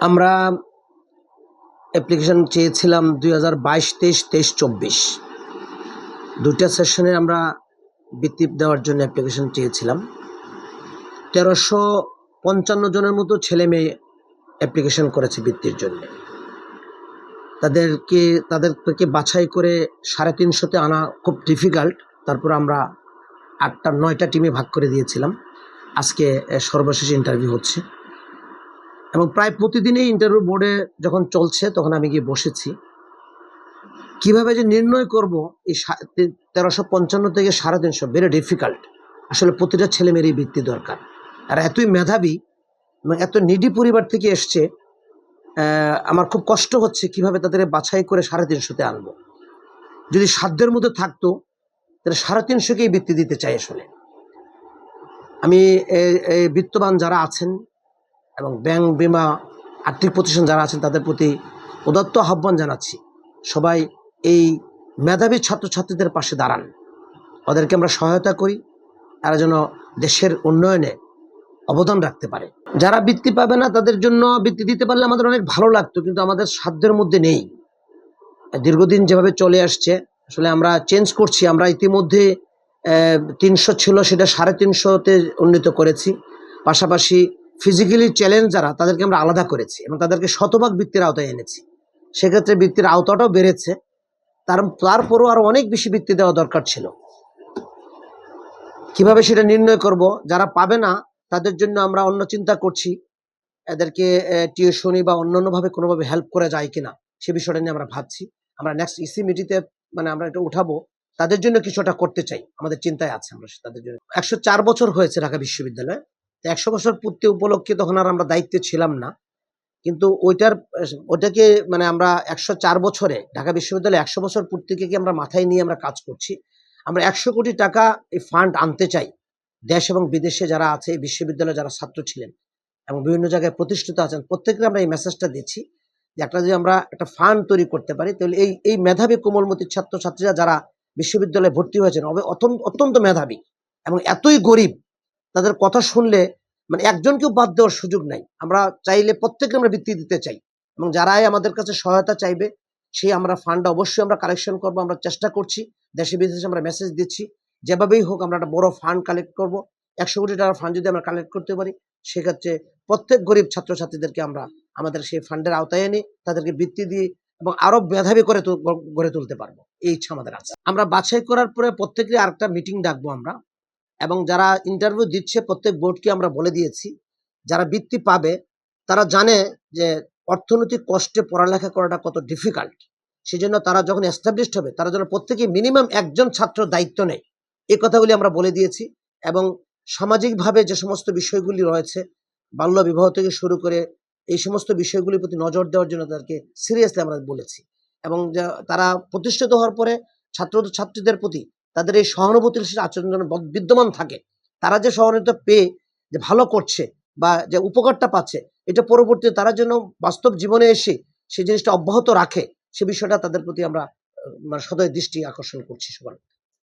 আমরা অ্যাপ্লিকেশন চেয়েছিলাম দুই হাজার বাইশ, তেইশ তেইশ, চব্বিশ। দুইটা সেশনে আমরা বৃত্তি দেওয়ার জন্য অ্যাপ্লিকেশন চেয়েছিলাম। তেরোশো পঞ্চান্ন জনের মতো ছেলে মেয়ে অ্যাপ্লিকেশন করেছে বৃত্তির জন্য। তাদেরকে তাদেরকে বাছাই করে সাড়ে তিনশোতে আনা খুব ডিফিকাল্ট তারপর আমরা আটটা, নয়টা টিমে ভাগ করে দিয়েছিলাম। আজকে সর্বশেষ ইন্টারভিউ হচ্ছে। এবং প্রায় প্রতিদিনই ইন্টারভিউ বোর্ডে যখন চলছে, তখন আমি গিয়ে বসেছি। কীভাবে যে নির্ণয় করব, এই তেরোশো পঞ্চান্ন থেকে সাড়ে তিনশো ভেরি ডিফিকাল্ট আসলে প্রতিটা ছেলে মেয়েরই বৃত্তি দরকার। আর এতই মেধাবী এত নিডি পরিবার থেকে এসছে আমার খুব কষ্ট হচ্ছে কীভাবে তাদের বাছাই করে সাড়ে তিনশোতে আনব। যদি সাধ্যের মধ্যে থাকতো, তাহলে সাড়ে তিনশোকেই বৃত্তি দিতে চাই আসলে। আমি বিত্তবান যারা আছেন এবং ব্যাংক, বিমা, আর্থিক প্রতিষ্ঠান যারা আছেন তাদের প্রতি উদাত্ত আহ্বান জানাচ্ছি। সবাই এই মেধাবী ছাত্রছাত্রীদের পাশে দাঁড়ান। ওদেরকে আমরা সহায়তা করি, তারা যেন দেশের উন্নয়নে অবদান রাখতে পারে। যারা বৃত্তি পাবে না, তাদের জন্য বৃত্তি দিতে পারলে আমাদের অনেক ভালো লাগতো, কিন্তু আমাদের সাধ্যের মধ্যে নেই। দীর্ঘদিন যেভাবে চলে আসছে, আসলে আমরা চেঞ্জ করছি। আমরা ইতিমধ্যে তিনশো ছিল, সেটা সাড়ে তিনশোতে উন্নীত করেছি। পাশাপাশি ফিজিক্যালি চ্যালেঞ্জ যারা, তাদেরকে আমরা আলাদা করেছি এবং তাদেরকে শতভাগ বৃত্তির আওতায় এনেছি। সেক্ষেত্রে বৃত্তির আওতাটাও বেড়েছে। তার, তারপরও আরও অনেক বেশি বৃত্তি দেওয়া দরকার ছিল। কীভাবে সেটা নির্ণয় করব? যারা পাবে না, তাদের জন্য আমরা অন্য চিন্তা করছি। এদেরকে টিউশনি বা অন্যান্যভাবে কোনোভাবে হেল্প করা যায় কিনা, সে বিষয়টা নিয়ে আমরা ভাবছি। আমরা নেক্সট ইসি মিটিতে মানে আমরা এটা উঠাবো। তাদের জন্য কিছুটা করতে চাই। আমাদের চিন্তায় আছে আমরা, তাদের জন্য। একশো চার বছর হয়েছে ঢাকা বিশ্ববিদ্যালয়ে। একশো বছর পূর্তি উপলক্ষে তখন আর আমরা দায়িত্বে ছিলাম না। কিন্তু ওইটার ওটাকে মানে আমরা একশো চার বছরে ঢাকা বিশ্ববিদ্যালয়ে একশো বছর পূর্তিকে আমরা মাথায় নিয়ে আমরা কাজ করছি? আমরা একশো কোটি টাকা এই ফান্ড আনতে চাই। দেশ এবং বিদেশে যারা আছে, এই বিশ্ববিদ্যালয়ে যারা ছাত্র ছিলেন এবং বিভিন্ন জায়গায় প্রতিষ্ঠিত আছেন, প্রত্যেককে আমরা এই মেসেজটা দিচ্ছি যে একটা যদি আমরা একটা ফান্ড তৈরি করতে পারি, তাহলে এই এই মেধাবী কোমলমতি ছাত্রছাত্রীরা যারা বিশ্ববিদ্যালয়ে ভর্তি হয়েছেন অত্যন্ত অত্যন্ত মেধাবী এবং এতই গরিব তাদের কথা শুনলে মানে একজনকেও বাদ দেওয়ার সুযোগ নাই। আমরা চাইলে প্রত্যেকে আমরা বৃত্তি দিতে চাই এবং যারাই আমাদের কাছে সহায়তা চাইবে, সেই আমরা ফান্ড অবশ্যই আমরা কালেকশন করব, আমরা চেষ্টা করছি, দেশে বিদেশে আমরা মেসেজ দিচ্ছি, যেভাবেই হোক আমরা একটা বড় ফান্ড কালেক্ট করব। একশো কোটি টাকার ফান্ড যদি আমরা কালেক্ট করতে পারি, সেক্ষেত্রে প্রত্যেক গরিব ছাত্রছাত্রীদেরকে আমরা আমাদের সেই ফান্ডের আওতায় এনে তাদেরকে বৃত্তি দিয়ে এবং আরও মেধাবী করে গড়ে তুলতে পারব। এই ইচ্ছা আমাদের আছে। আমরা বাছাই করার পরে প্রত্যেকে আরেকটা মিটিং ডাকবো আমরা। এবং যারা ইন্টারভিউ দিচ্ছে প্রত্যেক বোর্ডকে আমরা বলে দিয়েছি, যারা বৃত্তি পাবে, তারা জানে যে অর্থনৈতিক কষ্টে পড়ালেখা করাটা কত ডিফিকাল্ট সেজন্য তারা যখন এস্টাবলিশড হবে, তারা যেন প্রত্যেকে মিনিমাম একজন ছাত্র দায়িত্ব নেয়। এই কথাগুলি আমরা বলে দিয়েছি এবং সামাজিকভাবে যে সমস্ত বিষয়গুলি রয়েছে, বাল্য বিবাহ থেকে শুরু করে এই সমস্ত বিষয়গুলির প্রতি নজর দেওয়ার জন্য তাদেরকে সিরিয়াসলি আমরা বলেছি। এবং তারা প্রতিষ্ঠিত হওয়ার পরে ছাত্র ছাত্রীদের প্রতি তাদের এই সহানুভূতিশীল আচরণ যেন বিদ্যমান থাকে। তারা যে সহানুভূতি পেয়ে, যে ভালো করছে বা যে উপকারটা পাচ্ছে, এটা পরবর্তীতে তারা যেন বাস্তব জীবনে এসে সেই জিনিসটা অব্যাহত রাখে, সে বিষয়টা তাদের প্রতি আমরা মানে সদয় দৃষ্টি আকর্ষণ করছি সবার